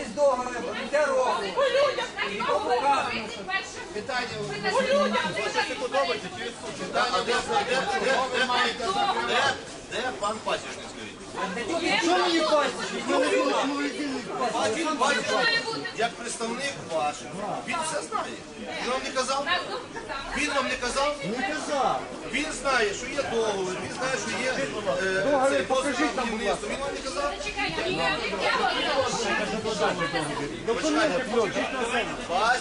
якісь договори, де року. По людям так говорили. Питання у людях. не подобається через суд. Питання, де, де, де, де, маєте де, де пан Пасічник, скажіть? Бачиш? Мене самовіддільний Він бачить, як представник ваш, він все знає. Він вам не казав? Він вам не казав? Не казав. Він знає, що є договір, він знає, що є е, цей дозвіл на будівництво. Він вам не казав? Почекайте, ваш,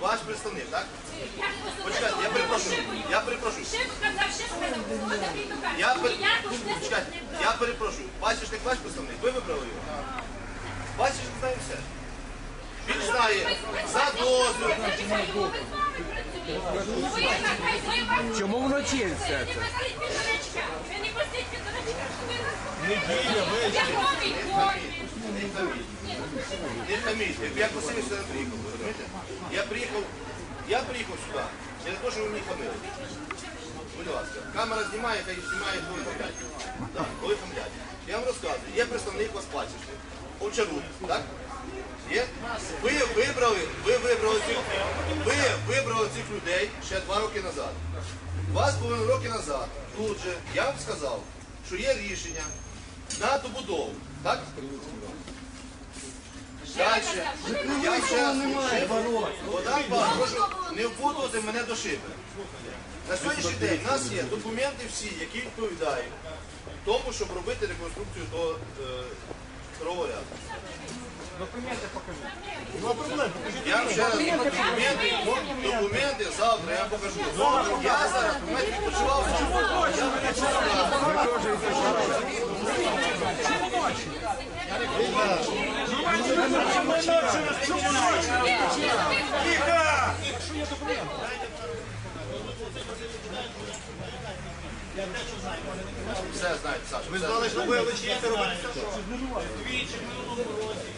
ваш представник, так? Почекайте, я перепрошую, я перепрошую. Я, пер... Почекайте, я перепрошую. Бачиш, ваш представник, ви вибрали його? Бачиш, знає все. Він за дозвіл. Чому вночі все це? Ви не пустіть підручка, що ви Я ходить, ходить. Не хаміть. Я просив, сюди приїхав. розумієте? Я приїхав, я приїхав сюди. Через те, що ви мені хамили. Будь ласка, камера знімає, хай знімає, коли хамлять. Так, коли хамлять. Я вам розказую, є представник вас Овчарук, так? Ви вибрали, ви вибрали цих, ви вибрали цих людей ще два роки назад. Два з половиною роки назад, тут же, я вам сказав, що є рішення на добудову. Так? Далі. Я ще не впутувати мене до шиби. На сьогоднішній день в нас є документи всі, які відповідають тому, щоб робити реконструкцію до е, старого ряду. Я вам ще раз документи, документи завтра я вам покажу. Я зараз документи відпочивав. Я відпочивав. Все знаєте, Саша. Ви знали, що ви лишите робити все, що? Двічі в минулому році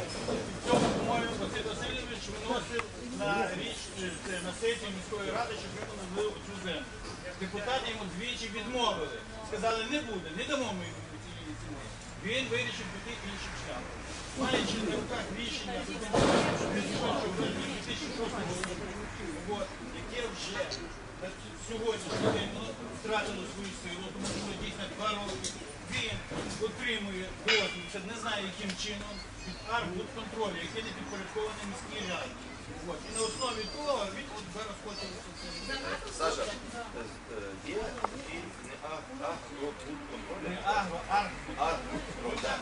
в цьому, по-моєму, Василь Васильович вносив на річ е, на сесію міської ради, щоб ми поновили цю землю. Депутати йому двічі відмовили. Сказали, не буде, не дамо ми йому цієї ціни. Він вирішив піти іншим шляхом. Маючи на руках рішення що в 2006 році, яке вже на сьогоднішній день втратило свою силу, тому що дійсно два роки. Він отримує дозвіл, не знаю яким чином, від арбудконтролю, який не підпорядкований міській раді. От. І на основі того він от зараз хоче це Саша, е, е, є і не а, а, контроль. не агро, арбуд. Арбудконтроль, так.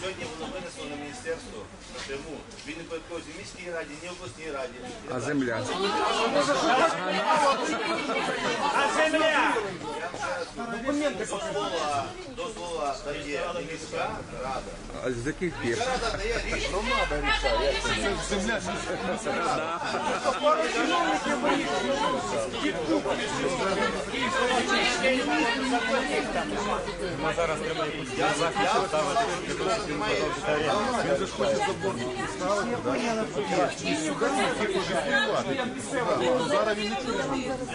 Сьогодні воно винесло на міністерство напряму. Він не підходить ні міській раді, ні обласній раді. А земля? А земля! До слова, до слова дає не міська рада. А з яких пір? Міська рада дає рішення.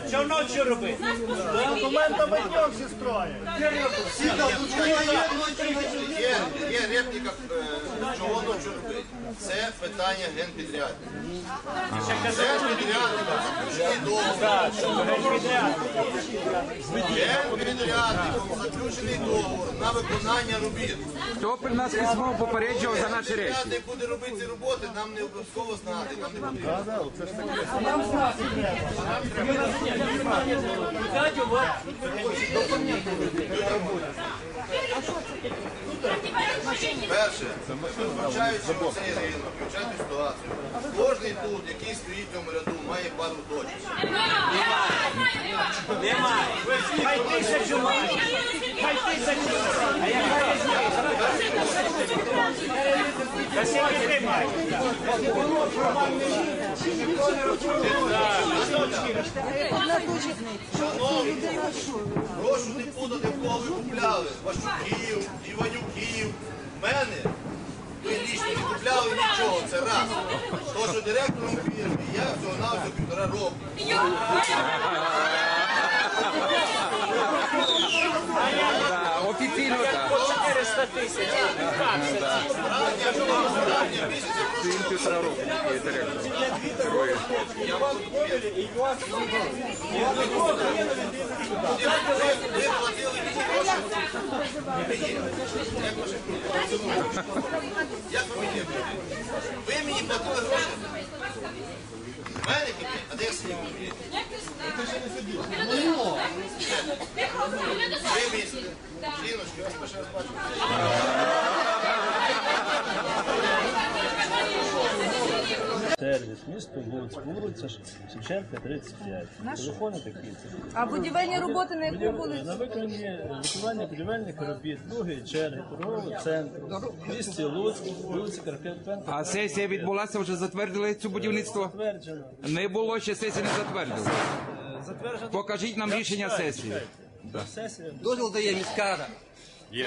Що ночі робити? Є, є репліка, е, чого ночі робити. Це питання генпідряду. Генпідрядника заключений договор. Генпідрядником заключений договор на виконання робіт. Хто при нас письмо попереджував за наші речі? Генпідрядник буде робити ці роботи, нам не обов'язково знати, нам не потрібно. Перше, включаючи цей ринок, включаючи ситуацію. Кожний тут, який стоїть в цьому ряду, має пару точок. Хай тисячу має. Хай тисячу. А яка різниця? Та скільки ти маєш? Прошу не путати, в кого ви купляли. Ващуків, Іванюків. Мене ви лічно не купляли нічого, це раз. То, що директором фірми, я всього на всього півтора року. Офіційно так. По 400 тисяч. Як він півтора року директор. Керує. Як ви мені будете? Ви мені платили гроші? Мене кипить, а де я сидів? Ви місце. Жіночки, я вас ще раз бачу. Сервіс, місто Луцьк, вулиця Шевченка, 35. Телефони такі. А будівельні роботи на яку На вулицю? виконання виконання будівельних робіт, другої черги, торгового центру, місті Луцьк, вулиця Карпенка. А сесія відбулася, вже затвердили цю будівництво? Затверджено. Не було, ще сесії не затвердили. Е, Затверджено. Покажіть нам рішення Чекайте, сесії. чекайте. Сесія. Дозвіл дає міська рада. Це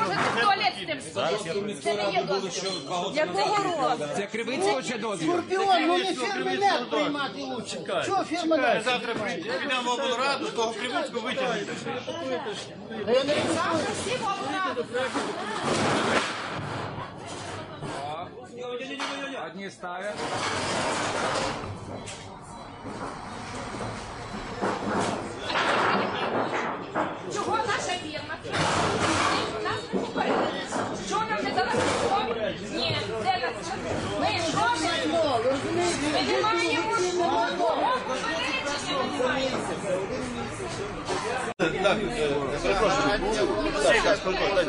може ти в туалет з тим сходити. Це не є дозвіл. Якого року? Це Кривицького ще дозвіл? Скорпіон, ну не фірменет приймати лучше. Чого фірменет? Завтра підемо в облраду, того Кривицького витягнути. Одні ставлять. Чого наша фірма? Нас не попередили. Що нам не дали слово? Ні, де нас? Ми що ми? Ми не маємо слова. Попередження не маємо. Так, е, перепрошую. Так, перепрошую.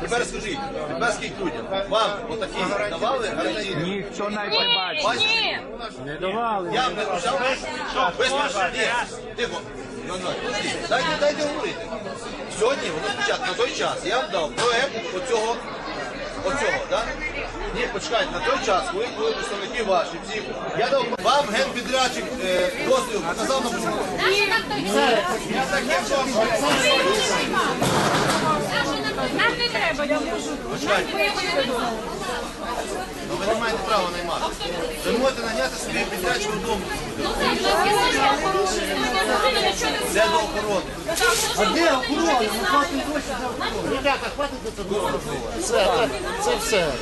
Тепер скажіть, тепер людям, вам отакі давали гарантійні? Ніхто не побачив. Ні, ні. Не давали. Я б не почав. Ви спрашиваєте. тихо. Дайте, дайте говорити. Сьогодні, на той час, я вам дав проект оцього, оцього, так? Ні, почекайте, на той час, коли були представники ваші, всі, я дав вам генпідрядчик е, дозвіл, показав на початку. Я таке вам Нам не треба, я можу. Нам виявили. Ну, ви не маєте права наймати. Ви можете наняти собі підрядчика вдома. Ну, це до охорони. А де охорона? Ми платимо гроші за охорону. Ребята, хватить це дорого. Це, це все.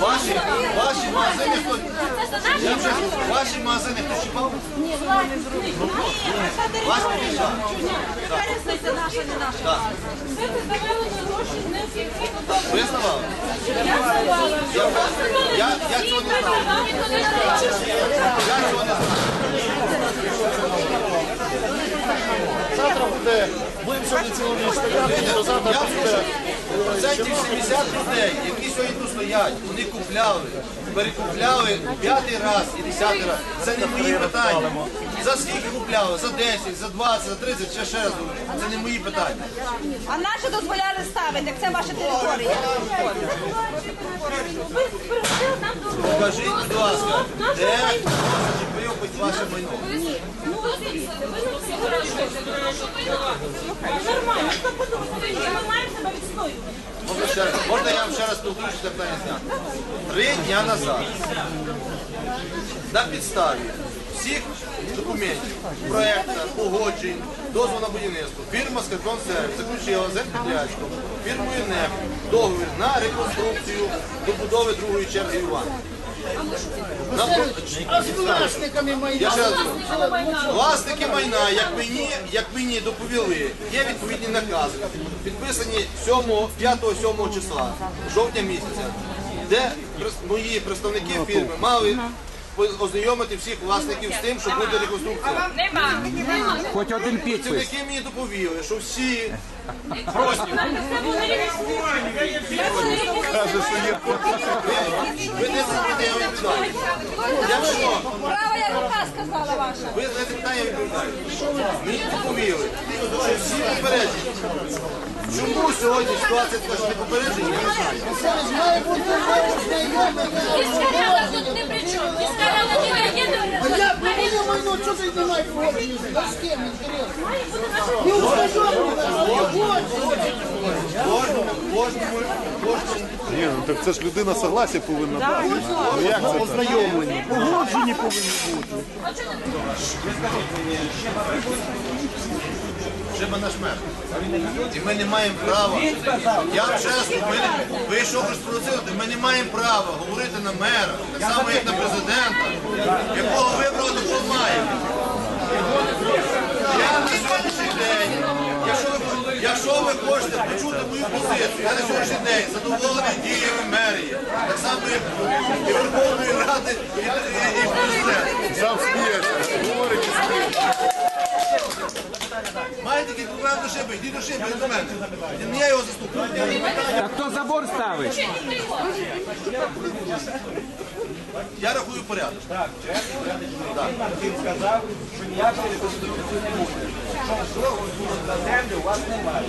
Ваші, ваші магазини хто? Я вже ваші магазини хто чіпав? Ні, Вас не наша, не наша. Так. Це здавали на гроші неефективно. Ви здавали? Я здавала. Я, я, цього не знав. Я цього не знав. Завтра буде, будемо сьогодні стояти, завтра буде. Процентів 70 людей, які сьогодні тут стоять, вони купляли, перекупляли п'ятий раз і десятий раз. Це не мої питання. За скільки купляли? За 10, за 20, за 30, ще ще раз говорю. Це не мої питання. А наші дозволяли ставити, як це ваша територія. Покажіть, будь ласка, де ваше майно. Нормально, хто подумав? Ми маємо себе відстоювати. Можна, ще раз, можна я вам ще раз повторю, що це питання зняти? Три дня назад на підставі всіх документів, проєкта, погоджень, дозволу на будівництво, фірма Скарпон Сервіс заключила з підрядчиком фірмою НЕП договір на реконструкцію добудови другої черги Івана. А з власниками майна. Власники майна, як мені, як мені доповіли, є відповідні накази, підписані 7, 5-7 числа, жовтня місяця, де мої представники фірми мали ознайомити всіх власників з тим, що буде реконструкція. Нема. Хоч один підпис. Працівники мені доповіли, що всі просять, ви не запитання я відповідаю. Якщо Права я рука сказала ваша. Ви на це питання відповідаєте. Мені всі попереджені. Чому сьогодні ситуація така, що не попереджені, я не знаю. Знайомий. Тут не при чому. Міська рада не майно, що ти не маєш погодження? А з ким, інтересно? Не Ні, ну так це ж людина согласия повинна дати. Ну як це так? Ознайомлені. Погоджені повинні бути. Шиба наш мер. І ми не маємо права. Я чесно, ми не, ви що ви ми не маємо права говорити на мера, так само як на президента, я на сьогоднішній день задоволений діями мерії, так само і Верховної Ради, і, президента. Сам сміється, говорить і. Маєте якісь проблеми до шиби, йдіть до шиби, не до мене. Не я його заступник. А хто забор ставить? Я рахую порядок. Він сказав, що ніякої реконструкції не буде. Що договору на землю у вас немає.